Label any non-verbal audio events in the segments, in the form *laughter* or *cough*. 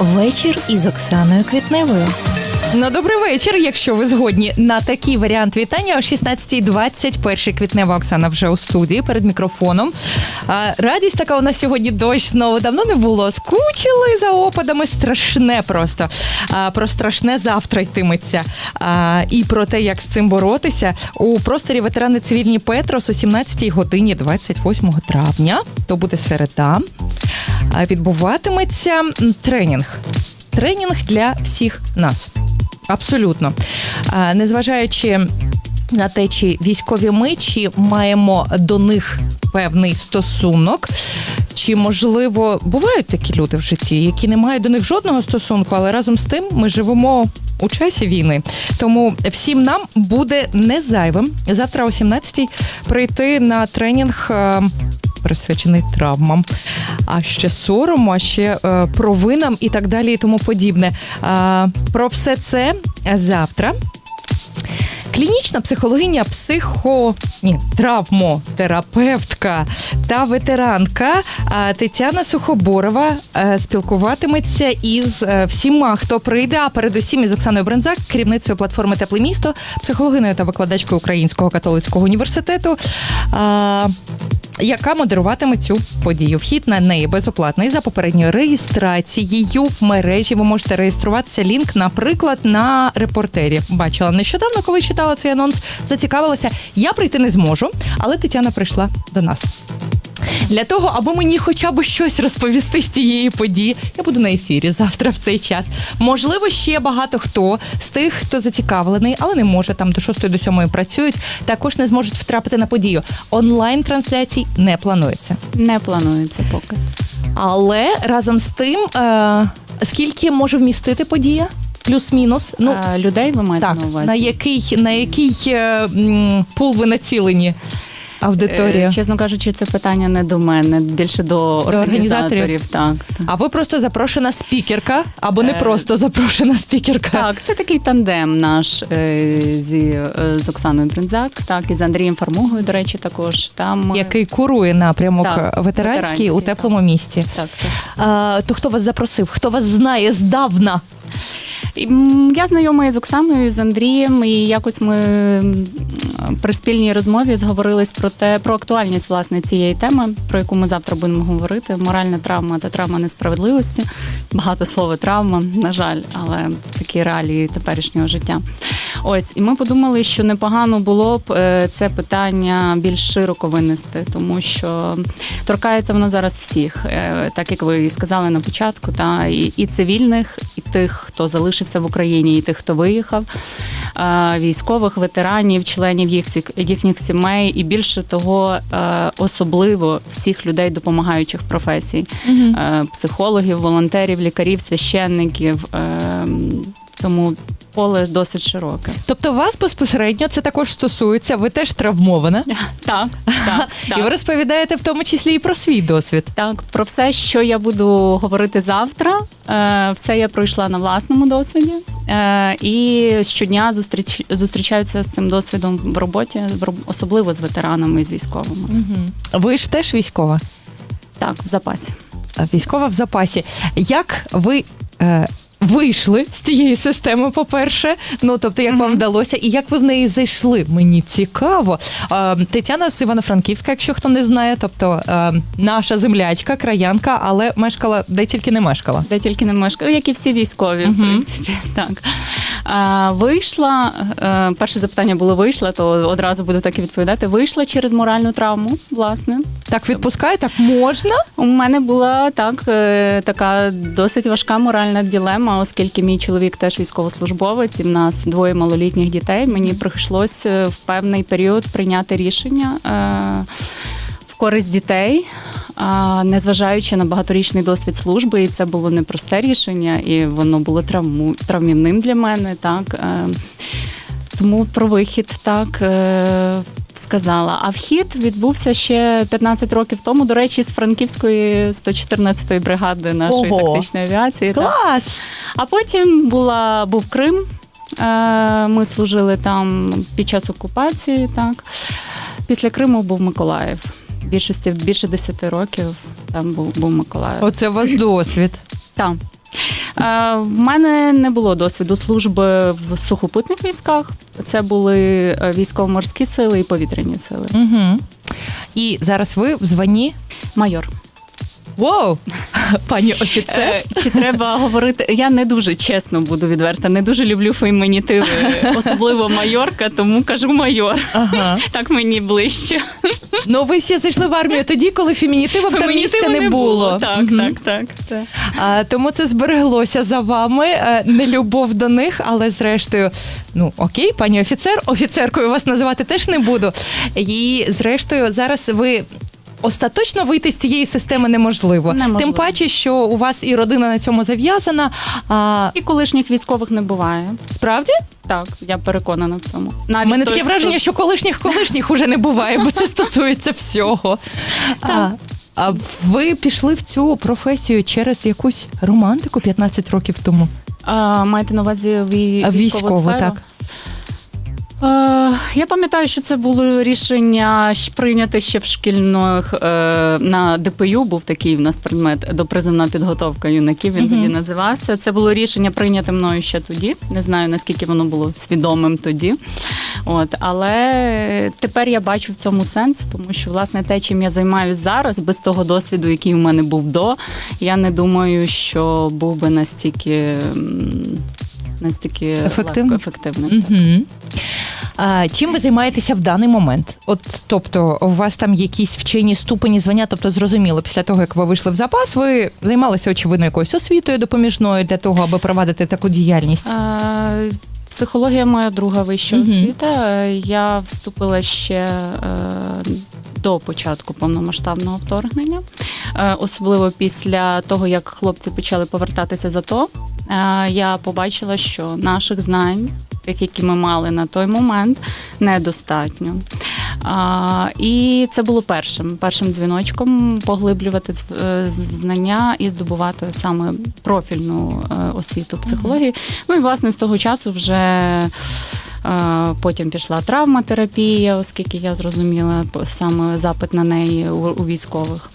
Вечір із Оксаною Квітневою. Ну, добрий вечір, якщо ви згодні на такий варіант вітання о 16.21 квітнева Оксана вже у студії перед мікрофоном. А, радість така у нас сьогодні дощ знову давно не було. Скучили за опадами. Страшне просто. А, про страшне завтра йтиметься. А, і про те, як з цим боротися у просторі ветерани цивільні Петрос о 17 годині 28 травня. То буде середа. Відбуватиметься тренінг. Тренінг для всіх нас. Абсолютно. Незважаючи на те, чи військові ми, чи маємо до них певний стосунок. Чи можливо бувають такі люди в житті, які не мають до них жодного стосунку, але разом з тим ми живемо у часі війни. Тому всім нам буде не зайвим завтра о 17-й прийти на тренінг. Е, Присвячений травмам, а ще сорому, а ще е, провинам і так далі, і тому подібне. А, про все це завтра. Клінічна психологиня, психо ні, травмотерапевтка та ветеранка Тетяна Сухоборова е, спілкуватиметься із е, всіма, хто прийде, а передусім із Оксаною Брензак, керівницею платформи Тепле місто, психологиною та викладачкою Українського католицького університету. Яка модеруватиме цю подію. Вхід на неї безоплатний за попередньою реєстрацією в мережі. Ви можете реєструватися. Лінк, наприклад, на репортері. Бачила нещодавно, коли читала цей анонс. Зацікавилася. Я прийти не зможу, але Тетяна прийшла до нас. Для того, аби мені хоча б щось розповісти з цієї події, я буду на ефірі завтра в цей час. Можливо, ще багато хто з тих, хто зацікавлений, але не може там до 6 до 7 працюють, також не зможуть втрапити на подію. Онлайн трансляцій не планується. Не планується поки. Але разом з тим, е, скільки може вмістити подія? Плюс-мінус. Ну а, людей ви маєте так, на увазі? на який на який е, м, пул ви націлені? Аудиторія. Е, Чесно кажучи, це питання не до мене, більше до, організаторів? організаторів. Так, так. А ви просто запрошена спікерка, або не Е, просто запрошена спікерка. Так, це такий тандем наш е, зі, з Оксаною Бринзак, так, і з Андрієм Фармугою, до речі, також. Там Який курує напрямок Так, ветеранський ветеранський, у так. теплому місті. Так, так. А, то хто вас запросив? Хто вас знає здавна? Я знайома з Оксаною, з Андрієм, і якось ми при спільній розмові зговорились про те, про актуальність власне цієї теми, про яку ми завтра будемо говорити. Моральна травма та травма несправедливості. Багато слова травма, на жаль, але такі реалії теперішнього життя. Ось, і ми подумали, що непогано було б е, це питання більш широко винести, тому що торкається воно зараз всіх, Е, так як ви сказали на початку, та і, і цивільних, і тих, хто залишився в Україні, і тих, хто виїхав, е, військових, ветеранів, членів їх, їхніх сімей, і більше того, особливо всіх людей допомагаючих професій, психологів, волонтерів, лікарів, священників. е, Тому поле досить широке. Тобто вас безпосередньо це також стосується, ви теж травмована. *laughs* Так, так, *laughs* І ви розповідаєте в тому числі і про свій досвід. Так, про все, що я буду говорити завтра, е, все я пройшла на власному досвіді. Е, І щодня зустріч, зустрічаюся з цим досвідом в роботі, особливо з ветеранами і з військовими. Ви ж теж військова. Так, в запасі. Військова в запасі. Як ви. Е, Вийшли з цієї системи, по-перше, ну тобто, як вам вдалося, і як ви в неї зайшли? Мені цікаво. Е, Тетяна з Івано-Франківська, якщо хто не знає, тобто е, наша землячка, краянка, але мешкала де тільки не мешкала. Де тільки не мешкаю, як і всі військові, в принципі. *laughs* Так. А, вийшла, е, перше запитання було вийшла, то одразу буду так і відповідати. Вийшла через моральну травму, власне. Так відпускає, так можна? У мене була так е, така досить важка моральна ділема, оскільки мій чоловік теж військовослужбовець, і в нас двоє малолітніх дітей. Мені прийшлося в певний період прийняти рішення. е, В користь дітей, незважаючи на багаторічний досвід служби, і це було непросте рішення, і воно було травмівним для мене. Так е, тому про вихід так е, сказала. А вхід відбувся ще 15 років тому. До речі, з Франківської 114-ї бригади нашої Ого. тактичної авіації. так. Клас! А потім була був Крим. Е, Ми служили там під час окупації. Так після Криму був Миколаїв. Більшості більше 10 років там був, був Миколаїв. Оце у вас досвід. Так. Е, В мене не було досвіду служби в сухопутних військах. Це були е, військово-морські сили і повітряні сили. Угу. І зараз ви в званні. Майор. Воу! *laughs* Пані офіцер. Е, Чи треба говорити? Я не дуже чесно буду відверта, не дуже люблю фемінітиви, особливо майорка, тому кажу майор. Ага. *laughs* Так мені ближче. Ну ви ще зайшли в армію тоді, коли фемінітивів там місця не було. Так, так, так, так. А, тому це збереглося за вами. е, Не любов до них, але зрештою, ну окей, пані офіцер, офіцеркою вас називати теж не буду. І зрештою, зараз ви. Остаточно вийти з цієї системи неможливо. Неможливо. Тим паче, що у вас і родина на цьому зав'язана. А І колишніх військових не буває. справді Так, я переконана в цьому. у мене таке враження, що колишніх колишніх уже не буває, бо це стосується всього. А, Так. а ви пішли в цю професію через якусь романтику 15 років тому? А, маєте на увазі вій... А військову сферу? так. Я пам'ятаю, що це було рішення прийняте ще в шкільних е, на ДПЮ. Був такий в нас предмет допризовна підготовка юнаків. Він Мгм. тоді називався. Це було рішення прийняте мною ще тоді. Не знаю наскільки воно було свідомим тоді. От, але тепер я бачу в цьому сенс, тому що власне те, чим я займаюся зараз, без того досвіду, який у мене був до, я не думаю, що був би настільки. Настільки Ефективно? легко ефективним. Угу. А, чим ви займаєтеся в даний момент? От, тобто, у вас там якісь вчені ступені звання, тобто зрозуміло, після того як ви вийшли в запас, ви займалися очевидно якоюсь освітою допоміжною для того, аби провадити таку діяльність. Е, Психологія моя друга вища Мгм. освіта. Е, Я вступила ще е, до початку повномасштабного вторгнення, Е, особливо після того, як хлопці почали повертатися за то. Я побачила, що наших знань, тих, які ми мали на той момент, недостатньо. А, і це було першим першим дзвіночком поглиблювати е, знання і здобувати саме профільну е, освіту психології. Ну і власне з того часу вже. е, Потім пішла травматерапія, оскільки я зрозуміла саме запит на неї у військових.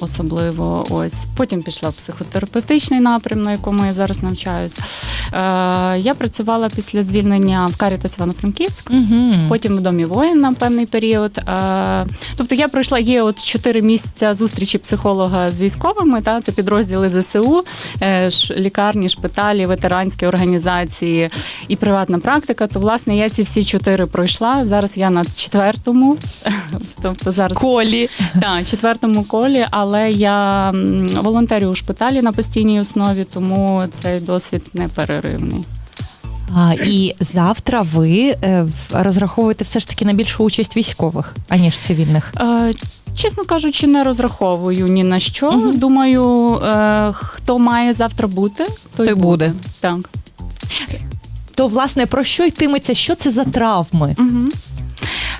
Особливо ось потім пішла в психотерапевтичний напрям, на якому я зараз навчаюсь. Е, я працювала після звільнення в Карітас Івано-Франківськ. Угу. Потім в домі воїн на певний період. Е, Тобто я пройшла є от чотири місяця зустрічі психолога з військовими. Та це підрозділи ЗСУ, е, лікарні, шпиталі, ветеранські організації і приватна практика. То власне я ці всі чотири пройшла. Зараз я на четвертому, *laughs* тобто зараз Колі. так, четвертому колі, але я волонтерю у шпиталі на постійній основі, тому цей досвід непереривний. А, і завтра ви е, розраховуєте все ж таки на більшу участь військових, аніж цивільних. Е, Чесно кажучи, не розраховую ні на що. Мгм. Думаю, е, хто має завтра бути, той, Той буде. Так. То, власне, про що йтиметься? Що це за травми? Угу.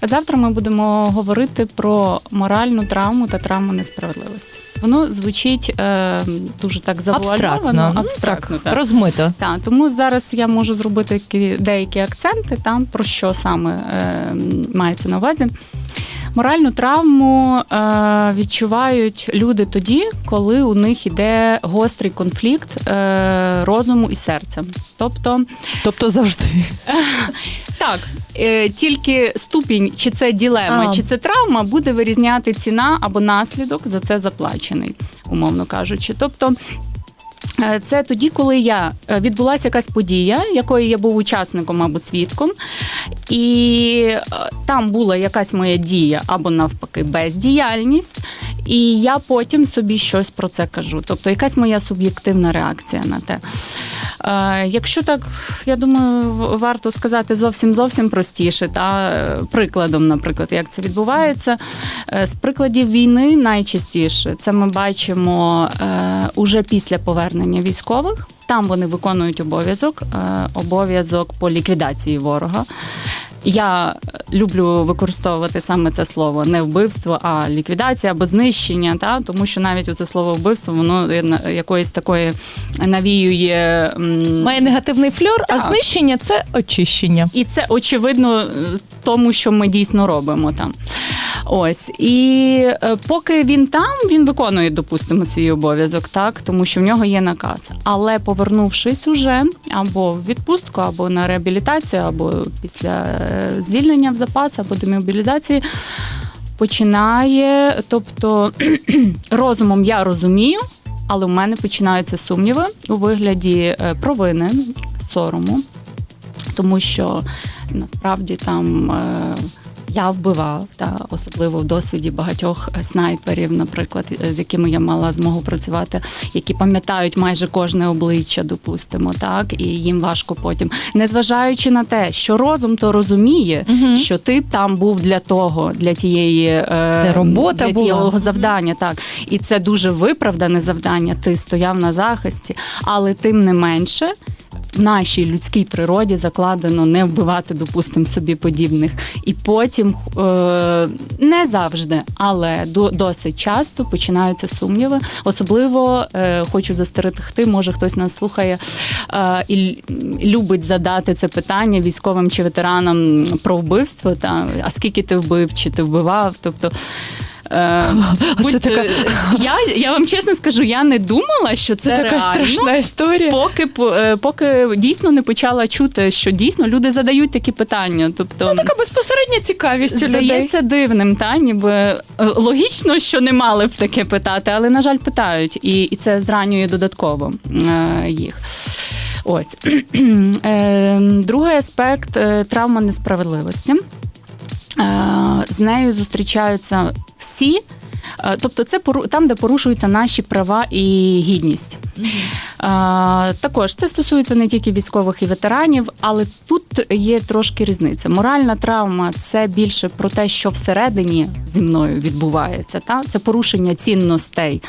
Завтра ми будемо говорити про моральну травму та травму несправедливості. Воно звучить е, дуже так завуальовано, Абстрактно. абстрактно так, так. розмито. Так, тому зараз я можу зробити які- деякі акценти там про що саме е, мається на увазі. Моральну травму е, відчувають люди тоді, коли у них іде гострий конфлікт е, розуму і серця. Тобто, Тобто завжди. *laughs* так, е, тільки ступінь, чи це ділема, А. чи це травма, буде вирізняти ціна або наслідок за це заплачений, умовно кажучи. Тобто. Е, Це тоді, коли я е, відбулася якась подія, якої я був учасником або свідком, і е, там була якась моя дія або навпаки бездіяльність, і я потім собі щось про це кажу. Тобто якась моя суб'єктивна реакція на те. Якщо так, я думаю, варто сказати зовсім зовсім простіше, та прикладом, наприклад, як це відбувається. З прикладів війни найчастіше це ми бачимо уже після повернення військових. Там вони виконують обов'язок, е, обов'язок по ліквідації ворога. Я люблю використовувати саме це слово не вбивство, а ліквідація або знищення. Та тому що навіть це слово вбивство воно якоїсь такої навіює. Має негативний фльор, а знищення це очищення. і це очевидно е, тому, що ми дійсно робимо там. Ось і е, поки він там, він виконує, допустимо, свій обов'язок, так тому що в нього є наказ. Але повернувшись уже або в відпустку, або на реабілітацію, або після е, звільнення в запас, або демобілізації. Починає, тобто *clears throat* розумом я розумію, але в мене починаються сумніви у вигляді е, провини, сорому, тому що насправді там е, я вбивав, та особливо в досвіді багатьох снайперів, наприклад, е, з якими я мала змогу працювати, які пам'ятають майже кожне обличчя, допустимо, так і їм важко потім, незважаючи на те, що розум то розуміє, Мгм. що ти там був для того, для тієї е, Це робота для тієї завдання, так і це дуже виправдане завдання. Ти стояв на захисті, але тим не менше. Нашій людській природі закладено не вбивати, допустимо, собі подібних. І потім е, не завжди, але до, досить часто починаються сумніви. Особливо е, хочу застерегти, може хтось нас слухає е, і любить задати це питання військовим чи ветеранам про вбивство. Та, а скільки ти вбив, чи ти вбивав? Тобто. Е, будьте- така- я, я вам чесно скажу, я не думала, що це, Це така реально. страшна історія. Поки е, поки дійсно не почала чути, що дійсно люди задають такі питання. Тобто Ну, така безпосередня цікавість у людей. здається дивним, та ніби е, логічно, що не мали б таке питати, але на жаль, питають, і, і це зранює додатково е, їх. Ось *clears throat* Е, другий аспект е, травма несправедливості. Е, З нею зустрічаються всі. Е, Тобто, це там, де порушуються наші права і гідність. Е, Також це стосується не тільки військових і ветеранів, але тут є трошки різниця. Моральна травма це більше про те, що всередині зі мною відбувається. Та? Це порушення цінностей.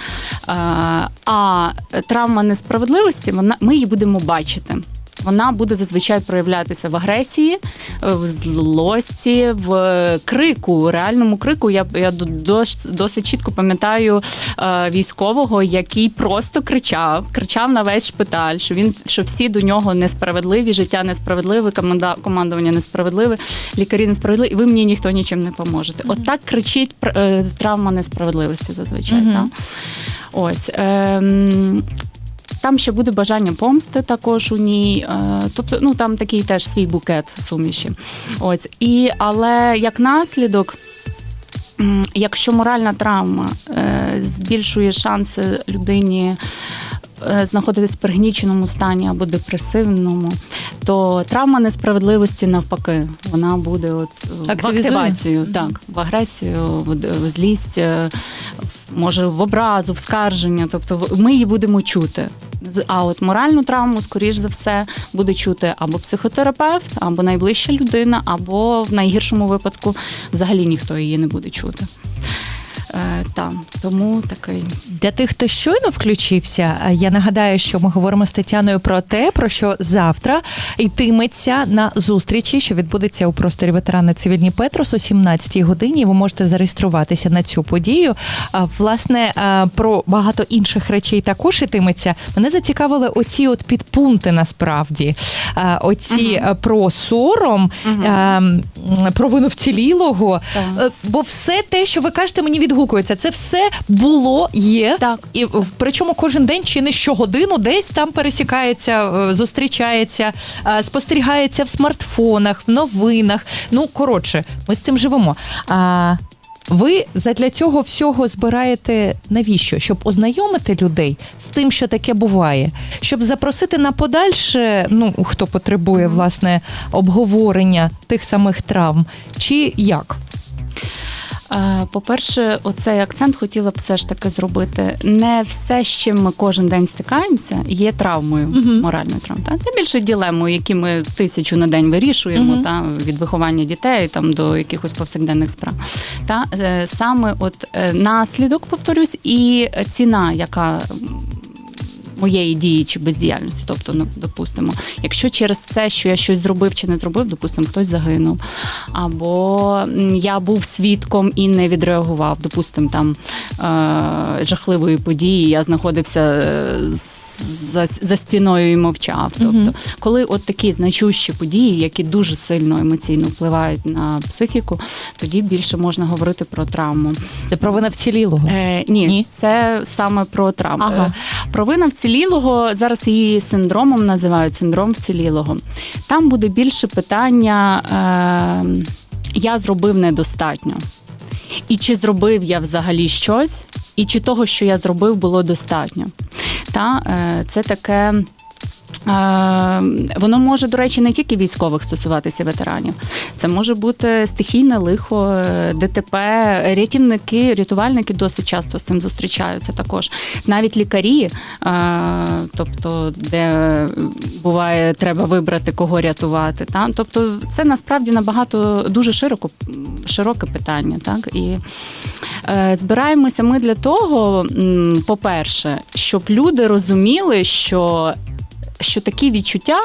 А травма несправедливості, вона ми її будемо бачити. Вона буде зазвичай проявлятися в агресії, в злості, в крику, реальному крику. Я, я дос- досить чітко пам'ятаю е, військового, який просто кричав, кричав на весь шпиталь, що він що всі до нього несправедливі, життя несправедливе, команда, командування несправедливе, лікарі несправедливі, і ви мені ніхто нічим не поможете. От так кричить пр- е, травма несправедливості зазвичай. Мгм. Та? Ось. Ем, там ще буде бажання помсти також у ній. Е, Тобто, ну там такий теж свій букет суміші. Ось. І, але як наслідок. Якщо моральна травма е, збільшує шанси людині е, знаходитись в пригніченому стані або депресивному, то травма несправедливості навпаки, вона буде от в активацію, так, в агресію, в, злість, може в образу, в скарження. Тобто ми її будемо чути. А от моральну травму, скоріш за все, буде чути або психотерапевт, або найближча людина, або в найгіршому випадку взагалі ніхто її не буде чути. Е, та, тому такий Для тих, хто щойно включився, е, я нагадаю, що ми говоримо з Тетяною про те, про що завтра йтиметься на зустрічі, що відбудеться у просторі ветерани цивільні Петрос о 17-й годині. Ви можете зареєструватися на цю подію. Власне, е, про багато інших речей також йтиметься. Мене зацікавили оці от підпункти насправді. Оці е, про сором, м, про вину вцілілого. Так. Бо все те, що ви кажете, мені відгукується. Це все було, є. Так. І е, причому кожен день чи не щогодину десь там пересікається, е, зустрічається, е, спостерігається в смартфонах, в новинах. Ну, коротше, ми з цим живемо. А ви задля цього всього збираєте навіщо? Щоб ознайомити людей з тим, що таке буває, щоб запросити на подальше, ну хто потребує власне обговорення тих самих травм, чи як? По-перше, оцей акцент хотіла б все ж таки зробити. Не все, з чим ми кожен день стикаємося, є травмою, Мгм. моральною травмою. Та? Це більше ділемою, які ми тисячу на день вирішуємо, Мгм. та? від виховання дітей там, до якихось повсякденних справ. Та? Е, Саме от е, наслідок, повторюсь, і ціна, яка моєї дії чи бездіяльності. Тобто, ну, допустимо, якщо через це, що я щось зробив чи не зробив, допустимо, хтось загинув, або я був свідком і не відреагував, допустимо, там е- жахливої події, я знаходився е, за, за стіною і мовчав. Тобто, коли от такі значущі події, які дуже сильно емоційно впливають на психіку, тоді більше можна говорити про травму. Це провина вцілілого. Е, ні, Ні? це саме про травму. Ага. Е, Провина вцілілого зараз її синдромом називають синдром вцілілого. Там буде більше питання: е, я зробив недостатньо. І чи зробив я взагалі щось, і чи того, що я зробив, було достатньо. Та е, це таке. Е, Воно може, до речі, не тільки військових стосуватися ветеранів. Це може бути стихійне лихо, е, ДТП, рятівники, рятувальники досить часто з цим зустрічаються також. Навіть лікарі, е, тобто, де буває, треба вибрати, кого рятувати. Та? Тобто, це насправді набагато дуже широко, широке питання. Так? І збираємося ми для того, по-перше, щоб люди розуміли, що що такі відчуття,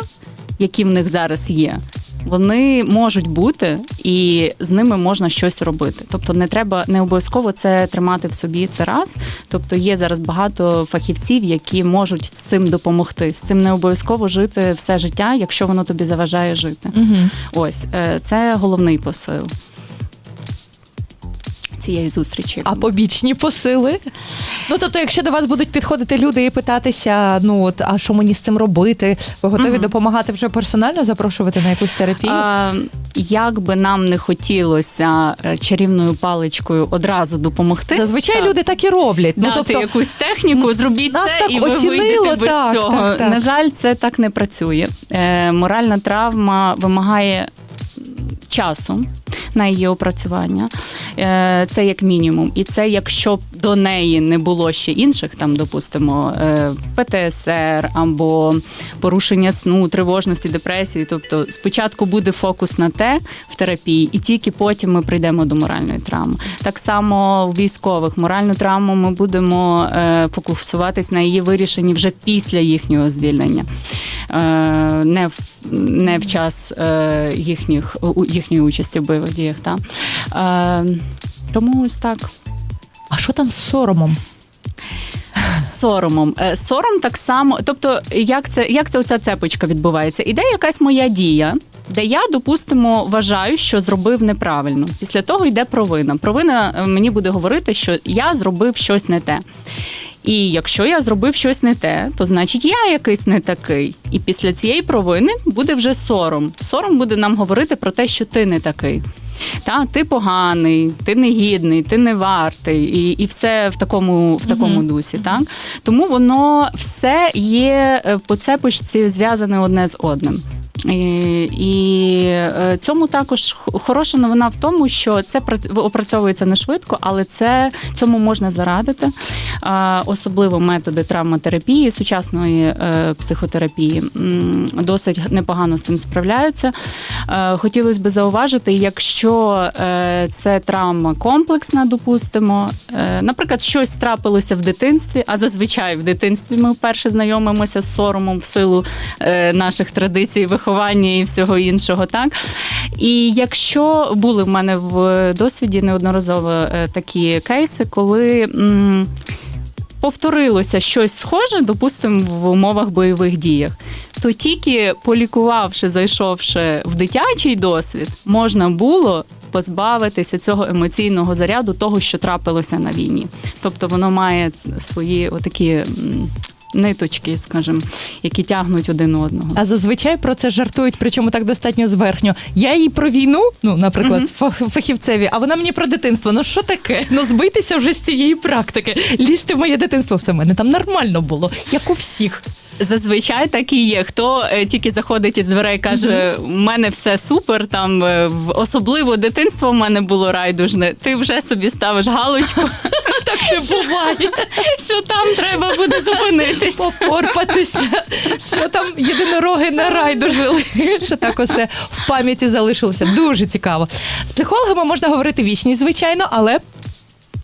які в них зараз є, вони можуть бути, і з ними можна щось робити. Тобто не треба не обов'язково це тримати в собі. Це раз. Тобто є зараз багато фахівців, які можуть з цим допомогти. З цим не обов'язково жити все життя, якщо воно тобі заважає жити. Угу. Ось е, це головний посил. Цієї зустрічі. А побічні посили? Ну тобто, якщо до вас будуть підходити люди і питатися, ну от а що мені з цим робити? Ви готові Мгм. допомагати вже персонально запрошувати на якусь терапію? А, як би нам не хотілося е, чарівною паличкою одразу допомогти. Зазвичай так, люди так і роблять. Ну тобто, якусь техніку, зробіть нас це, так і ви осінило, без так, цього. так, так. На жаль, це так не працює. Е, моральна травма вимагає часу на її опрацювання. Е, Це як мінімум. І це якщо б до неї не було ще інших, там, допустимо, е, ПТСР або порушення сну, тривожності, депресії. Тобто спочатку буде фокус на те в терапії, і тільки потім ми прийдемо до моральної травми. Так само у військових моральну травму ми будемо е, фокусуватись на її вирішенні вже після їхнього звільнення, не в не в час їхніх їхньої участі в бойових діях. Та. Е, тому ось так. а що там з соромом? Соромом. Е, Сором так само, тобто, як це, як це оця цепочка відбувається? Іде якась моя дія, де я, допустимо, вважаю, що зробив неправильно. Після того йде провина. Провина е, мені буде говорити, що я зробив щось не те. І якщо я зробив щось не те, то значить я якийсь не такий. І після цієї провини буде вже сором. Сором буде нам говорити про те, що ти не такий. Та ти поганий, ти негідний, ти не вартий, і, і все в такому, в такому дусі. Так тому воно все є е, по цепочці зв'язане одне з одним. І, і е, цьому також хороша новина в тому, що це прац- опрацьовується не швидко, але це цьому можна зарадити. Е, Особливо методи травматерапії, сучасної е, психотерапії досить непогано з цим справляються. Е, Хотілося б зауважити, якщо е, це травма комплексна, допустимо, е, наприклад, щось трапилося в дитинстві, а зазвичай в дитинстві ми вперше знайомимося з соромом в силу е, наших традицій, виховання і всього іншого. Так і якщо були в мене в досвіді неодноразово е, такі кейси, коли. м, Повторилося щось схоже, допустимо, в умовах бойових діях, то тільки полікувавши, зайшовши в дитячий досвід, можна було позбавитися цього емоційного заряду того, що трапилося на війні. Тобто воно має свої отакі ниточки, скажімо, які тягнуть один одного. А зазвичай про це жартують, причому так достатньо зверхньо. Я їй про війну, ну, наприклад, фах- фахівцеві, а вона мені про дитинство. Ну що таке? Ну збийтеся вже з цієї практики. Лізти в моє дитинство. Все в мене там нормально було, як у всіх. Зазвичай так і є. Хто е, тільки заходить із дверей, каже: у мене все супер. Там е, особливо дитинство в мене було райдужне. Ти вже собі ставиш галочку, *laughs* Так не буває. *laughs* що там треба буде зупинитись. Попорпатися. Що там єдинороги на райду жили. Що так усе в пам'яті залишилося. Дуже цікаво. З психологами можна говорити вічність, звичайно, але.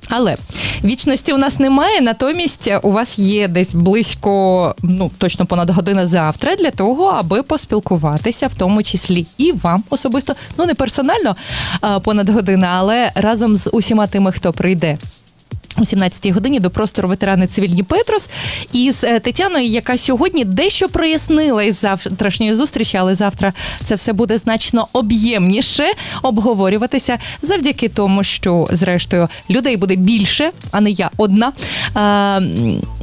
Але вічності у нас немає, натомість у вас є десь близько, ну точно понад година завтра для того, аби поспілкуватися, в тому числі і вам особисто, ну не персонально понад година, але разом з усіма тими, хто прийде. О 17-й годині до простору ветерани цивільні Петрос із е, Тетяною, яка сьогодні дещо прояснила із завтрашньої зустрічі, але завтра це все буде значно об'ємніше обговорюватися завдяки тому, що зрештою людей буде більше, а не я одна. А,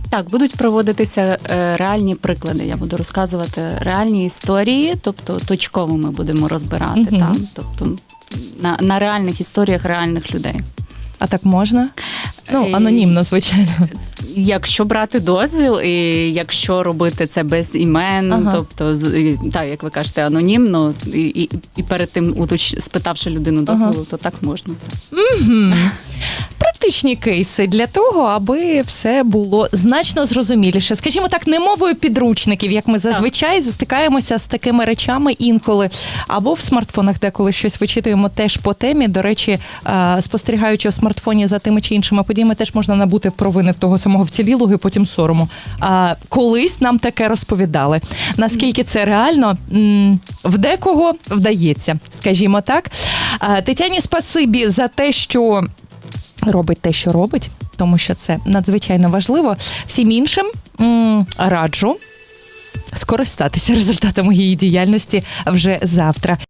Так, будуть проводитися е, реальні приклади. Я буду розказувати реальні історії, тобто точково ми будемо розбирати Мгм. там, тобто на, на реальних історіях реальних людей. а так можна? Ну, анонімно, звичайно. Якщо брати дозвіл, і якщо робити це без імен, Ага. тобто так, як ви кажете, анонімно, і, і, і перед тим уточ... спитавши людину дозволу, то так можна. Практичні кейси для того, аби все було значно зрозуміліше. Скажімо так, не мовою підручників, як ми зазвичай застикаємося з такими речами інколи, або в смартфонах, деколи щось вичитуємо теж по темі. До речі, е, спостерігаючи в смартфоні за тими чи іншими подіями, теж можна набути провини в того самого вцілілого і потім сорому. А колись нам таке розповідали. Наскільки це реально в декого вдається, скажімо так. А, Тетяні, спасибі за те, що робить те, що робить, тому що це надзвичайно важливо. Всім іншим раджу скористатися *laughs* результатами її діяльності вже завтра.